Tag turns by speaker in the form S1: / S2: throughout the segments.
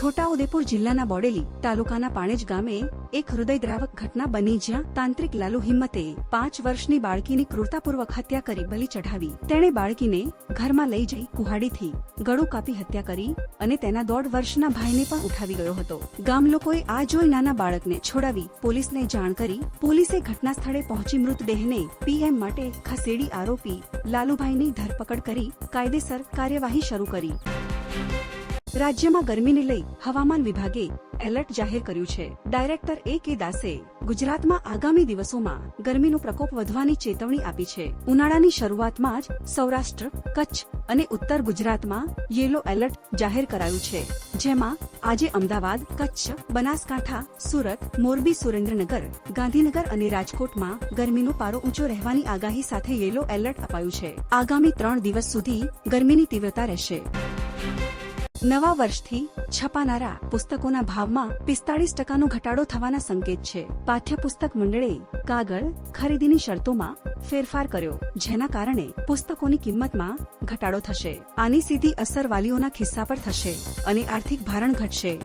S1: છોટાઉદેપુર જિલ્લાના બોડેલી તાલુકાના પાણેજ ગામે એક હૃદયદ્રાવક ઘટના બની જ્યાં તાંત્રિક લાલુ હિંમતે પાંચ વર્ષની બાળકીની ક્રૂરતાપૂર્વક હત્યા કરી બલિ ચઢાવી. તેણે બાળકીને ઘરમાં લઈ જઈ કુહાડીથી ગળું કાપી હત્યા કરી અને તેના દોઢ વર્ષના ભાઈને પણ ઉઠાવી ગયો હતો. ગામ લોકોએ આ જોઈ નાના બાળકને છોડાવી પોલીસને જાણ કરી. પોલીસે ઘટના સ્થળે પહોંચી મૃતદેહને પીએમ માટે ખસેડી આરોપી લાલુભાઈની ધરપકડ કરી કાયદેસર કાર્યવાહી શરૂ કરી. રાજ્યમાં ગરમીને લઈ હવામાન વિભાગે એલર્ટ જાહેર કર્યું છે. ડાયરેક્ટર એ કે દાસે ગુજરાતમાં આગામી દિવસોમાં ગરમીનો પ્રકોપ વધવાની ચેતવણી આપી છે. ઉનાળાની શરૂઆતમાં જ સૌરાષ્ટ્ર, કચ્છ અને ઉત્તર ગુજરાતમાં યેલો એલર્ટ જાહેર કરાયું છે. જેમાં આજે અમદાવાદ, કચ્છ, બનાસકાંઠા, સુરત, મોરબી, સુરેન્દ્રનગર, ગાંધીનગર અને રાજકોટમાં ગરમીનો પારો ઊંચો રહેવાની આગાહી સાથે યેલો એલર્ટ અપાયું છે. આગામી ત્રણ દિવસ સુધી ગરમીની તીવ્રતા રહેશે. નવા વર્ષથી છપાનારા પુસ્તકોના ભાવમાં પિસ્તાળીસ ટકાનો ઘટાડો થવાના સંકેત છે. પાઠ્યપુસ્તક મંડળે કાગળ ખરીદીની શરતોમાં ફેરફાર કર્યો, જેના કારણે પુસ્તકોની કિંમતમાં ઘટાડો થશે. આની સીધી અસર વાલીઓના ખિસ્સા પર થશે અને આર્થિક ભારણ ઘટશે.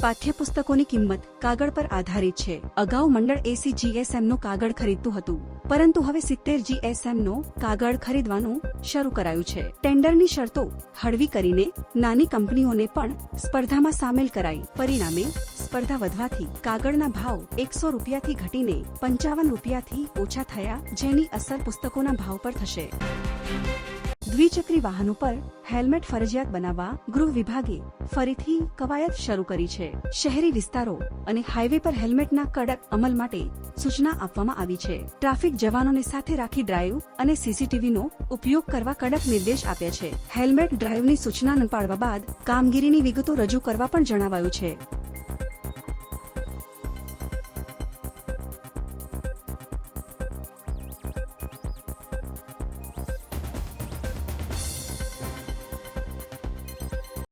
S1: પાઠ્યપુસ્તકોની કિંમત કાગળ પર આધારિત છે. અગાઉ મંડળ એસી જીએસએમનું કાગળ ખરીદતું હતું, પરંતુ હવે સિત્તેર જીએસએમ નો કાગળ ખરીદવાનું શરૂ કરાયું છે. ટેન્ડરની શરતો હળવી કરીને નાની કંપનીઓને પણ સ્પર્ધામાં સામેલ કરાઈ. પરિણામે સ્પર્ધા વધવાથી કાગળના ભાવ એકસો રૂપિયાથી ઘટીને પંચાવન રૂપિયાથી ઓછા થયા, જેની અસર પુસ્તકોના ભાવ પર થશે. દ્વિચક્રી વાહનો પર હેલ્મેટ ફરજિયાત બનાવવા ગૃહ વિભાગે ફરીથી કવાયત શરૂ કરી છે. શહેરી વિસ્તારો અને હાઈવે પર હેલ્મેટના કડક અમલ માટે સૂચના આપવામાં આવી છે. ટ્રાફિક જવાનોને સાથે રાખી ડ્રાઈવ અને સીસીટીવીનો ઉપયોગ કરવા કડક નિર્દેશ આપ્યા છે. હેલ્મેટ ડ્રાઈવની સૂચના ન પાડવા બાદ કામગીરીની વિગતો રજૂ કરવા પણ જણાવાયું છે.